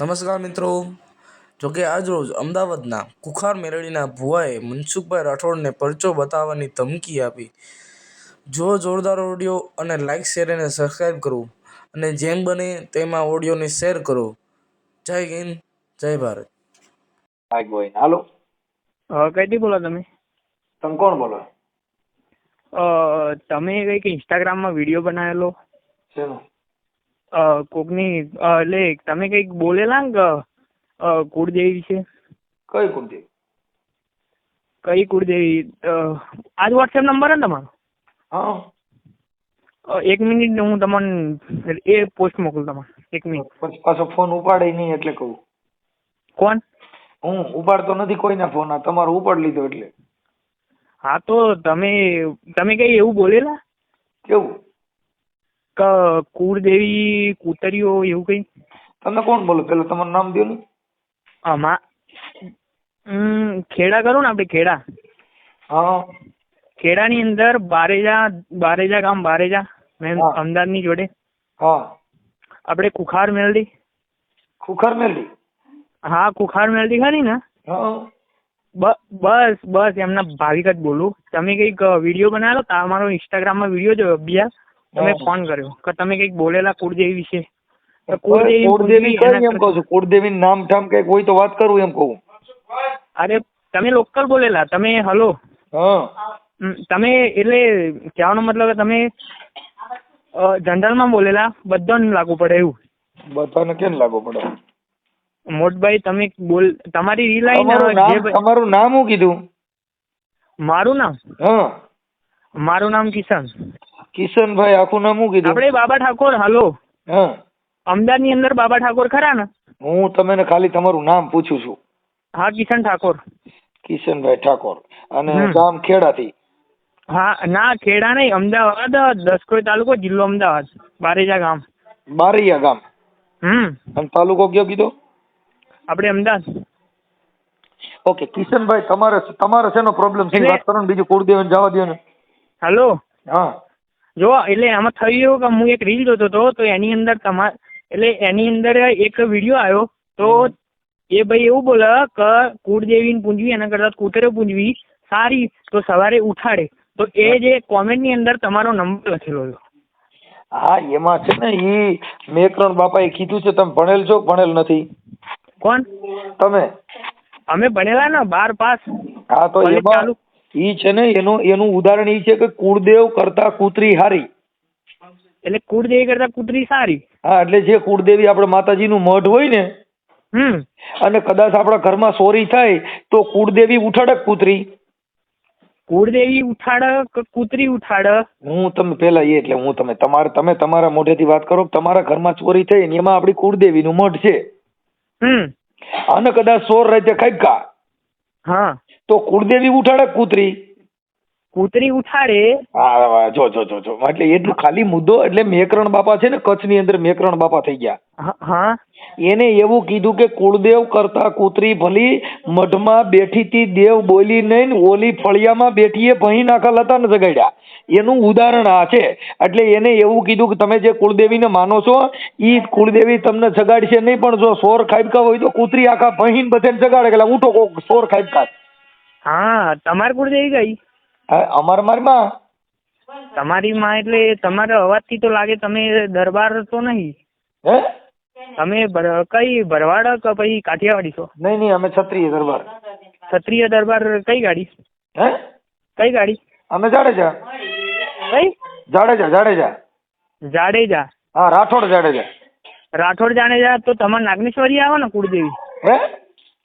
નમસ્કાર મિત્રો. જોકે આજરોજ અમદાવાદના કુખાર મેરડીના ભુવાએ મનસુખભાઈ રાઠોડને પરચો બતાવવાની ધમકી આપી. જો જોરદાર ઓડિયો અને લાઇક શેર અને સબસ્ક્રાઈબ કરો અને જેમ બને તેમાં ઓડિયોને શેર કરો. જય હિન્દ જય ભારત. હેલો. અ, કઈથી બોલો તમે? તમે કોણ બોલો? અ, તમે કંઈક ઇન્સ્ટાગ્રામમાં વીડિયો બનાવેલો? શેનો? કોકની એટલે તમે કંઈક બોલેલા ને કુળદેવી વિશે? કઈ કુળદેવી? કઈ કુળદેવી? આજ વોટ્સએપ નંબર ને તમારો? હા. એક મિનિટ હું તમને એ પોસ્ટ મોકલું તમારે એક મિનિટ. પછી ફોન ઉપાડે નહીં એટલે કહું. કોણ? હું ઉપાડતો નથી કોઈના ફોન આ. તમારો ઉપાડ લીધો એટલે. હા તો તમે તમે કઈ એવું બોલેલા? કેવું? કુળદેવી કુતરીઓ એવું કઈ? તમે કોણ બોલો? પેલા તમારું નામ દો ને. ખેડા કરું ને આપણે ખેડા. હા. ખેડાની અંદર બારેજા બારેજા ગામ બારેજા મેમ. અમદાવાદની જોડે. હા. આપણે કુખાર મેલડી. ખુખર મેલડી? હા કુખાર મેલડી ખરી ને? બસ બસ એમના ભાવિક જ બોલું. તમે કંઈક વીડિયો બનાવેલો તમારો ઇન્સ્ટાગ્રામમાં વીડિયો જોયો બીજા તમે ફોન કર્યો કે તમે કંઈક બોલેલા કુળદેવી વિશે? કુળદેવી કઈ એમ કહું છું કુળદેવી નામ ઠામ કંઈક હોય તો વાત કરું એમ કહું. અરે તમે લોકલ બોલેલા તમે હલો. તમે એટલે કહેવાનો મતલબ તમે જનરલમાં બોલેલા બધાને લાગુ પડે એવું. બધાને કેમ લાગુ પડે? મોટભાઈ તમે બોલ તમારી રીલ તમારું નામ હું તમારું નામ શું કીધું? મારું નામ? હા. મારું નામ કિશન. કિશનભાઈ આખું નામ શું કીધું? આપણે બાબા ઠાકોર હાલો. હા. અમદાવાદની અંદર બાબા ઠાકોર ખરા ને? હું તમને ખાલી તમારું નામ પૂછું છું. હા કિશન ઠાકોર. કિશનભાઈ ઠાકોર. અને. ગામ ખેડાથી? હા ના ખેડા નહીં અમદાવાદ દસકોઈ તાલુકો જિલ્લો અમદાવાદ. બારેજા ગામ. બારૈયા ગામ. હમ. અને તાલુકો કયો કીધો? આપણે અમદાવાદ. ઓકે કિશનભાઈ તમારે તમારે શેનો પ્રોબ્લેમ છે? વાત કરો ને બીજું કુળદેવ જવા દો ને. હાલો. હા. જો એટલે આમાં થયું કે હું એક રીલ જોતો હતો તો એની અંદર તમાર એટલે એની અંદર એક વીડિયો આવ્યો તો એ ભાઈ એવું બોલે કે કુળદેવીને પૂંજવી એના કરતાં કૂતરે પૂંજવી સારી તો સવારે ઉઠાડે. તો એ જે કોમેન્ટની અંદર તમારો નંબર લખેલો હતો. હા એમાં છે ને ઈ મેકરણ બાપાએ કીધું છે તમે ભણેલ છો ભણેલ નથી? કોણ? તમે. અમે ભણેલા ને બાર પાસ. હા તો એમાં. ઈ છે ને એનું એનું ઉદાહરણ ઈ છે કે કુળદેવ કરતા કૂતરી હારી. એટલે કુળદેવી કરતા કૂતરી સારી. હા એટલે જે કુળદેવી આપણે માતાજીનું મઢ હોય ને હમ. અને કદાચ આપણા ઘરમાં ચોરી થાય તો કુળદેવી ઉઠાડક કૂતરી. કુળદેવી ઉઠાડ કુતરી કૂતરી ઉઠાડ હું તમે પેલા એ એટલે હું તમે તમારે તમે તમારા મોઢેથી વાત કરો તમારા ઘરમાં ચોરી થઈ ને એમાં આપણી કુળદેવીનું મઢ છે. હમ. અને કદાચ ચોર રાતે ખાઈકા હા. તો કુળદેવી ઉઠાડે કૂતરી? કૂતરી ઉઠાડે. હા જો જો જો જો. એટલે એટલું ખાલી મુદ્દો એટલે મેકરણ બાપા છે ને કચ્છની અંદર મેકરણ બાપા થઈ ગયા. હા, એને એવું કીધું કે કુળદેવ કરતા કૂતરી ભલી મઢમાં બેઠી તી દેવ બોલી નહીં ઓલી ફળિયામાં બેઠીએ એ ભહી નાખા લતા ને જગાડ્યા. એનું ઉદાહરણ આ છે. એટલે એને એવું કીધું કે તમે જે કુળદેવીને માનો છો એ કુળદેવી તમને જગાડશે નહીં પણ જો સોર ખાબકા હોય તો કૂતરી આખા ભહીન બધે જગાડે એટલે ઉઠો કોક સોર ખાબકા. હા તમાર કુળદેવી ગઈ? હા અમાર મારમાં તમારી માં એટલે તમારા અવાજથી તો લાગે તમે દરબાર તો નહીં. હે? તમે કઈ ભરવાડ કે પછી કાઠિયાવાડી છો? નહીં નહીં અમે ક્ષત્રિય દરબાર. ક્ષત્રિય દરબાર કઈ ગાડી? હે? કઈ ગાડી? અમે જાડેજા. કઈ જાડેજા જાડેજા. જાડેજા? હા રાઠોડ જાડેજા. રાઠોડ જાડેજા તો તમારે નાગનેશ્વરી આવે ને કુળદેવી? હે?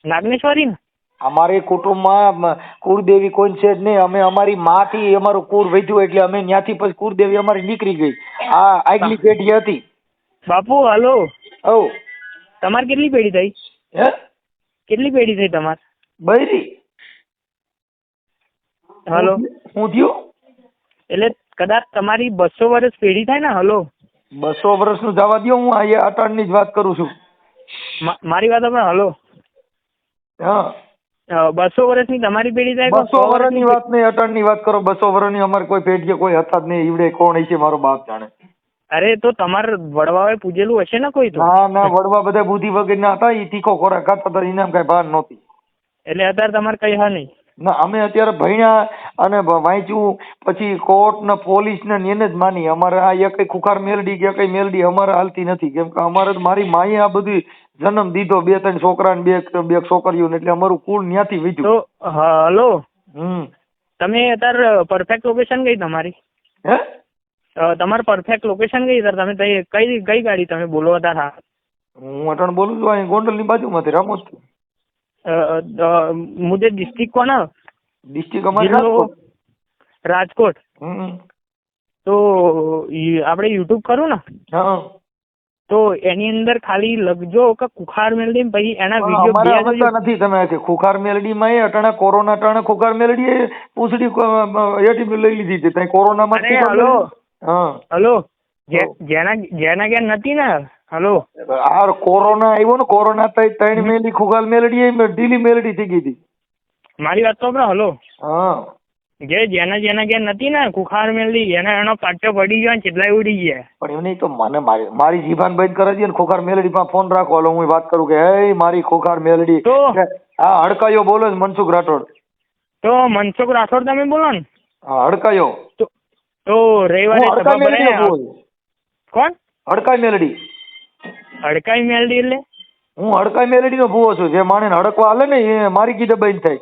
નાગનેશ્વરી ને? અમારી કુટુંબમાં કુળદેવી કોઈ છે જ નહીં. અમે અમારી માથી અમારું કુળ વધ્યું એટલે અમે ત્યાંથી પછી કુળદેવી અમારી નીકળી ગઈ. આ આગલી પેઢી હતી. બાપુ હલો. ઓ તમારે કેટલી પેઢી થઈ? હે? કેટલી પેઢી થઈ તમારે? બૈરી. હલો. હું થયું? એટલે કદાચ તમારી બસો વર્ષ પેઢી થાય ને હલો. બસો વર્ષનું જવા દો હું અહીંયા અટાણની જ વાત કરું છું. મારી વાત આપણે હલો. હા. બસો વર્ષની તમારી પેઢી થાય બસો વર્ષની વાત નહીં અટાણની વાત કરો. બસો વર્ષની અમારે કોઈ પેઢી કોઈ હતા જ નહીં. ઈવડે કોણ છે મારો બાપ જાણે. અરે તો તમારે વડવાએ પૂજેલું હશે ને કોઈ તો? ના ના વડવા બધા બુદ્ધિ વગરના હતા. એ તીખો ખોરાક ખાતા હતા એના કઈ ભાન નહોતી. એટલે અત્યારે તમારે કઈ હા નહીં. ના અમે અત્યારે ભણ્યા અને વાંચ્યું પછી કોર્ટ ને પોલીસ ને એને જ માની. અમારે આ એકય ખુખાર મેલડી કે એકય મેલડી અમારે હાલતી નથી. કેમ કે અમારે મારી માએ આ બધી જન્મ દીધો બે ત્રણ છોકરા ને બે બે છોકરીઓ ને એટલે અમારું કુળ ન્યાથી તો વીજ્યું હલો. હમ. તમે અત્યારે પરફેક્ટ લોકેશન ગઈ તમારી? હે? તમારે પરફેક્ટ લોકેશન ગઈ સર તમે કઈ કઈ ગાડી તમે બોલો હતા હું અટણ બોલું છું અહીં ગોંડલની બાજુમાંથી રામોસ અ, અ, મુझे डिस्ट्रिक्ट को ना डिस्ट्रिक्ट રાજકોટ. તો આપણે યુટ્યુબ કરું ને? તો એની અંદર ખાલી લખજો કે ખુખાર મેલડી પછી એના વીડિયો નથી તમે ખુખાર મેલડી માં એ અટાણે કોરોના અટાણે ખુખાર મેલડી એ પૂછડી એટી લઈ લીધી છે ત્યાં કોરોના માં હેલો. હલો. જેના જેના ઘેર નથી ને? હલો. આ કોરોના આવ્યો ને કોરોના તઈ ત્રણ મેલી ખુગાલ મેલડી ઢીલી મેલડી થઈ ગઈ હતી. મારી વાત તો હલો. હા. જે જેના જેના ઘેર નથી ને કુખાર મેલડી એના એનો પાટો પડી ગયો ચેટલા ઉડી ગયા. પણ નહીં તો મને મારી મારી જીભાન બંધ કરે છે ને ખોખાર મેલડી માં ફોન રાખો. હાલો હું વાત કરું કે હે મારી ખોખાર મેલડી. તો? હા હડકાયો બોલો મનસુખ રાઠોડ. તો મનસુખ રાઠોડ તમે બોલો ને? હા હડકાયો. તો રવિવારે કોણ? હડકાઈ મેલડી. હડકાઈ મેલડી એટલે? હું હડકાઈ મેલડી નો ભૂવો છું. જે માણે હડકવા હાલે ને એ મારી કીધે બંધ થાય.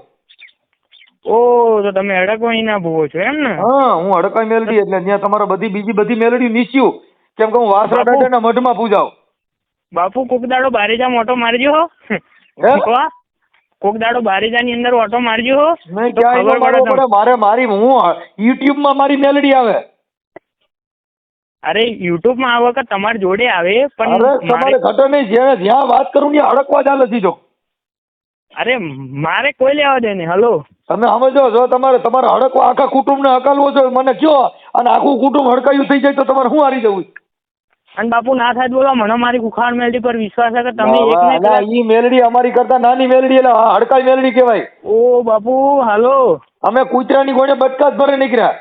ઓ તો તમે હડકવાઈ ના ભૂવો છો એમ ને? હા હું હડકાઈ મેલડી એટલે ત્યાં તમારે બધી બીજી બધી મેલડી નીચ્યું કેમ કે હું વાસરા ના દાદાના મઢમાં પૂજાવ. બાપુ કોક દાડો બારેજા મોટો મારજો હો. કોક દાડો બારેજા ની અંદર ઓટો મારજો હો. નહીં ક્યાંય ન મારે મારી હું યુટ્યુબમાં મારી મેલડી આવે. અરે યુટ્યુબમાં આ વખત તમારી જોડે આવે અરે પણ તમારે ઘટો નહીં જ્યાં જ્યાં વાત કરું ને અડકવા ચાલે સીધો અરે મારે કોઈ લેવા દે ને હલો. તમે સમજો જો તમારે તમારે હડકવા આખા કુટુંબ ને હકાલવો છો મને કયો? અને આખું કુટુંબ હડકાયું થઈ જાય તો તમારે શું હારી જવું? અને બાપુ ના થાય બોલો મને મારી કુખાર મેલડી પર વિશ્વાસ છે કે તમે એક ને ના, ઈ મેલડી અમારી કરતા નાની મેલડી એટલે હા, હડકાઈ મેલડી કહેવાય. ઓ બાપુ હલો. અમે કૂતરાની ગોળે બટકા જ ભરે નીકળ્યા.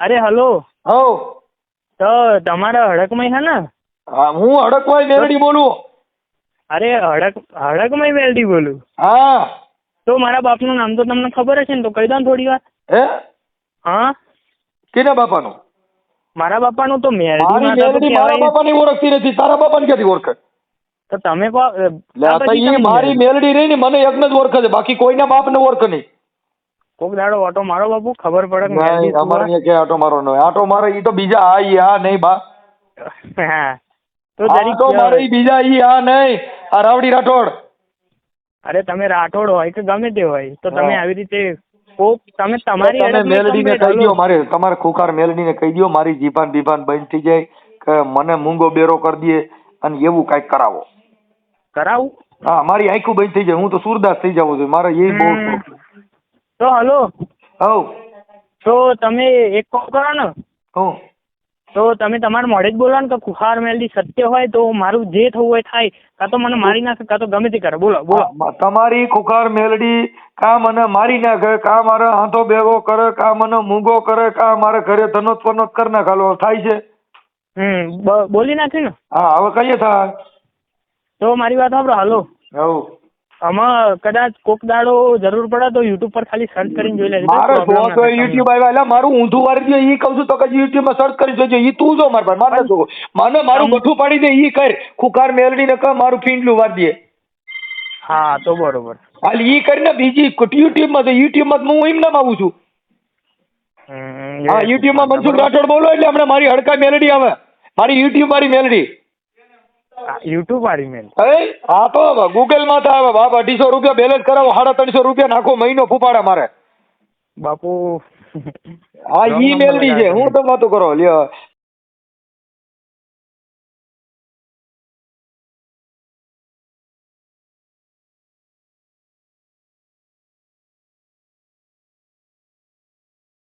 અરે હલો. હવ. તો તમારા હડકમય હે ને? હા, હું હડકમય મેલડી બોલું. અરે હડક હડકમય મેલડી બોલું? હા. તો મારા બાપનું નામ તો તમને ખબર હશે ને તો કહી દઉં થોડી વાર. હે? હા? કેના બાપાનું? મારા બાપાનું તો તો મેલડી મારા બાપાની ઓળખતી નથી. તારા બાપાને ક્યાંથી ઓળખે? તો તમે મારી મેલડી. રહી ને મને એક જ ઓળખે છે. બાકી કોઈના બાપને ઓળખે નહીં. કોક દાડો ઓટો મારો બાપુ ખબર પડે નહીં અમારે અહીંયા ક્યાં આટો મારો નો આટો મારે ઈ તો બીજા આ ઈ આ નહીં બા. હા. તો જરીક આટો મારે ઈ બીજા ઈ આ નહીં. આ રાવડી રાઠોડ. અરે તમે રાઠોડ હોય કે ગમે તે હોય તો તમે આવી રીતે કોક તમે તમારી તમે મેલડીને કહી દો મારે તમારે ખુખાર મેલડીને કહી દો મારી જીભાન બીભાન બંધ થઈ જાય કે મને મૂંગો બેરો કરી દે અને એવું કાંઈક કરાવો. કરાવું? હા મારી આંખું બંધ થઈ જાય હું તો સુરદાસ થઈ જાઉં છું મારે એ બહુ હમ. તો હલો. હવ. તો તમે એક કોલ કરો ને. હું તો તમે તમારા મોડે જ બોલો ને કે કુખાર મેલડી સત્ય હોય તો મારું જે થવું હોય થાય. કાં તો મને મારી નાખે કાં તો ગમે તે કરે. બોલો બોલો. તમારી ખુખાર મેલડી કા મને મારી નાખે કા મારે હાથો ભેગો કરે કા મને મૂંગો કરે કા મારે ઘરે ધનોત પનોત કરી નાખાલો. થાય છે? હમ બોલી નાખી ને. હા હવે કહીએ થાય. તો મારી વાત સાંભળો હાલો. હવ. આમાં કદાચ કોક દાડો જરૂર પડે તો યુટ્યુબ પર ખાલી સર્ચ કરીને જોઈ લેજો. મારો જો તો યુટ્યુબ આવ્યા એટલે મારું ઊંધું વારી દે ઈ કહું છું તો કઈ યુટ્યુબમાં સર્ચ કરી જોજો. ઈ તું જો માર પર મારે જો મને મારું બઠું પાડી દે ઈ કર. ખુખાર મેલડી ને કહ મારું ફીંડલું વારી દે. હા તો બરોબર. હાલ ઈ કરીને બીજી યુટ્યુબમાં તો યુટ્યુબમાં હું એમ નામ આવું છું. હા યુટ્યુબમાં મનસુખ રાઠોડ બોલો એટલે હમણાં મારી હડકા મેલડી આવે. મારી યુટ્યુબ મારી મેલડી. યુટ્યુબ વાળી મેન હે હા તો ગૂગલમાં તો આવે બાપ અઢીસો રૂપિયા બેલેન્સ કરાવો સાડા ત્રણસો રૂપિયા નાખો મહિનો ફૂપાડે મારે. બાપુ. હા ઈમેલ ઈ મેલડી છે. હું તમે વાતો કરો. લ્યો.